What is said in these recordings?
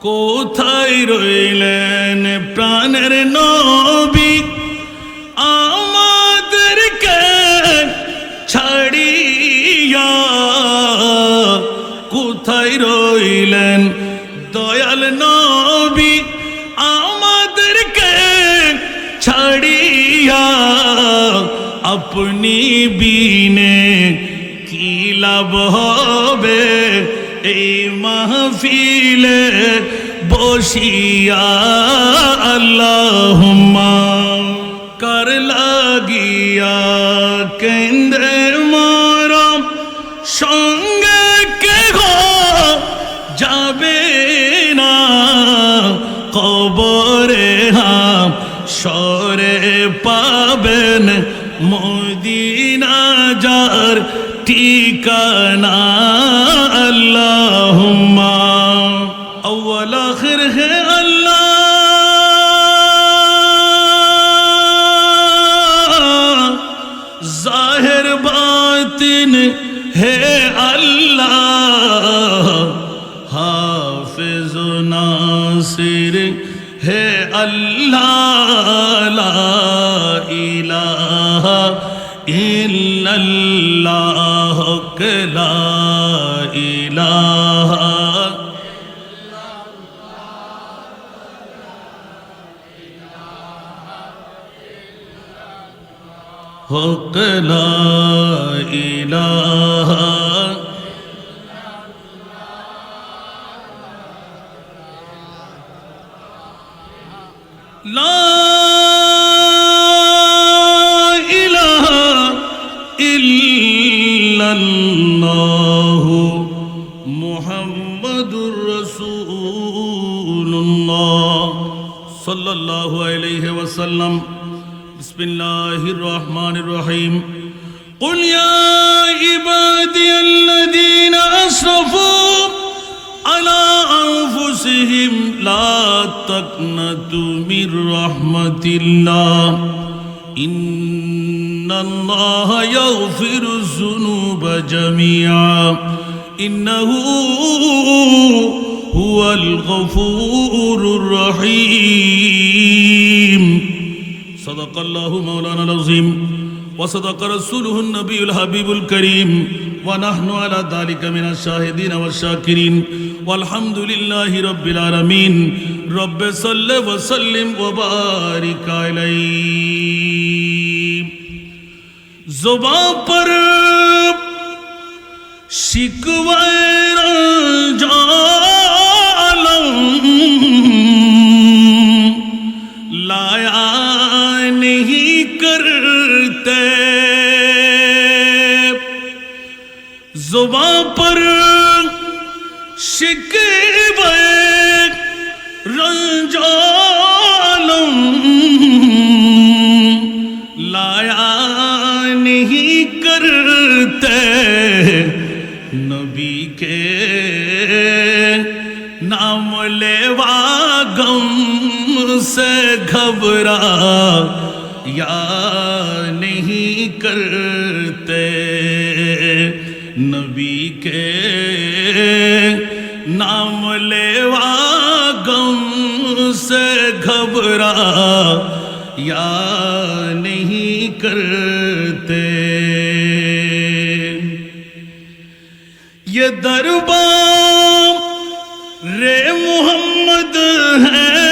কোথায় রইলেন প্রাণের নবী? আমাদেরকে ছাড়িয়া কোথায় রইলেন দয়াল নবী? আমাদেরকে ছাড়িয়া আপনি বিনে কি লাভ হবে? এই মাহফিলে বসিয়া আল্লাহুম্মা কর লাগিয়া কেন্দ্রে মরম সঙ্গে কে গো যাবে না? কবরে হাম সরে পাবেন মদিনা যার ٹھیکانا اللہ اول آخر ہے اللہ ظاہر ہے اللہ. حافظ ناصر ہے اللہ. لا الہ ইল্লাল্লাহ লা ইলাহা হক লা ইলাহা الا اللہ محمد رسول اللہ صلی اللہ علیہ وسلم بسم الله الرحمن الرحيم قل يا عبادي الذين أسرفوا على أنفسهم لا تقنطوا من رحمة الله إن الله يغفر الذنوب جميعا إنه هو الغفور الرحيم صدق الله مولانا العظيم وصدق رسوله النبي الحبيب الكريم ونحن على ذلك من الشاهدين والشاكرين والحمد لله رب العالمين رب صل وسلم وبارك عليه زباں پر شکوائے جالم غم سے گھبرا، یا نہیں کرتے نبی کے نام لیوا، غم سے گھبرا، یا نہیں کرتے۔ یہ دربار ہے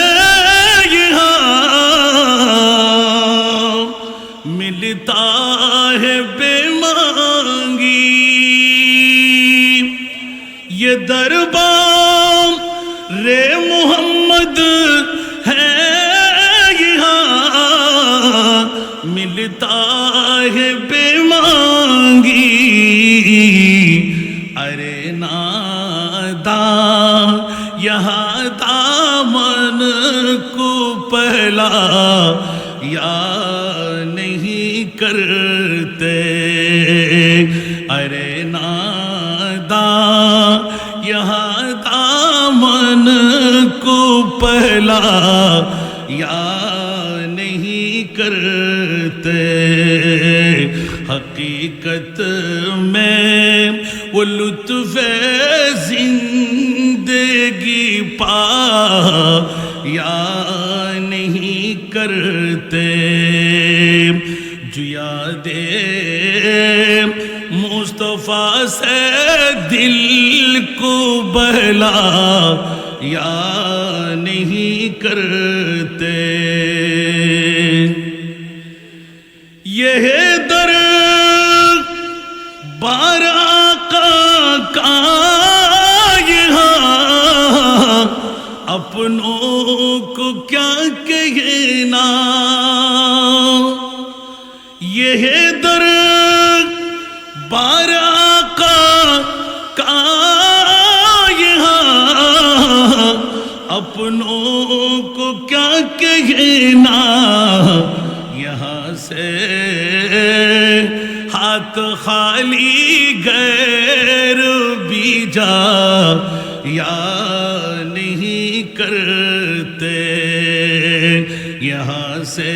یہاں۔ ملتا ہے بے مانگی۔ یہ دربار رے محمد ہے یہاں۔ ملتا کرتے۔ ارے نادا، یہاں دامن کو پہلا یا نہیں کرتے۔ حقیقت میں وہ لطف زندگی پا، یا نہیں کرتے۔ مصطفیٰ سے دل کو بہلا، یا نہیں کرتے۔ یہ در بارہ کا یہاں اپنوں کو کیا کہنا؟ سے ہاتھ خالی غیر بیجا یا نہیں کرتے یہاں سے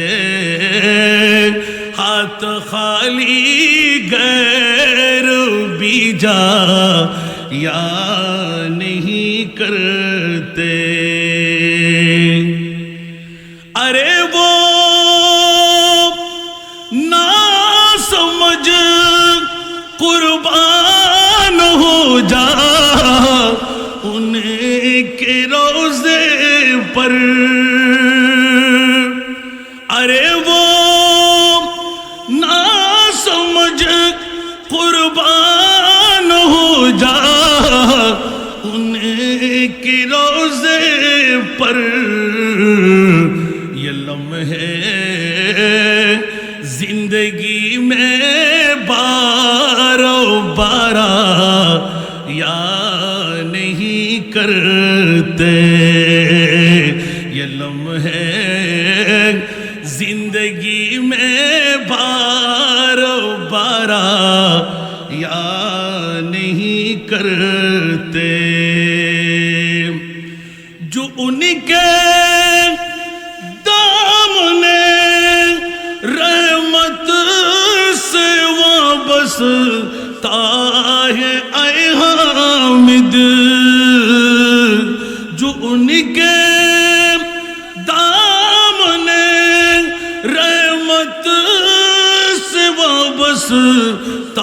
ہاتھ خالی غیر بیجا یا نہیں کرتے روزے پر۔ ارے وہ نا سمجھ قربان ہو جا ان کے روزے پر۔ یہ لمحے زندگی میں بارو بارہ یا نہیں کرتے زندگی میں بارو بارہ یا نہیں کر حقیقت سے وابستہ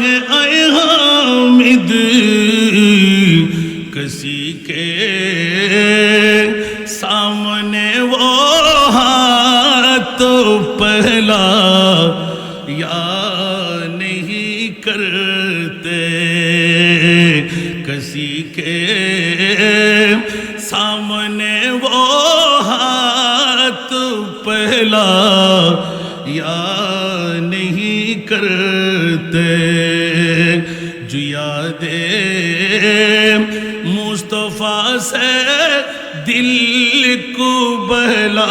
ہے اے حامد، کسی کے سامنے وہ ہاتھ پہلا یا نہیں کر کرتے جو یاد مصطفیٰ سے دل کو بہلا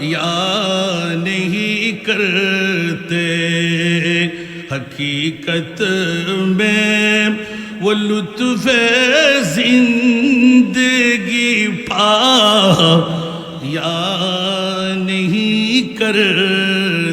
یا نہیں کرتے حقیقت میں وہ لطف زندگی پا یا نہیں کرتے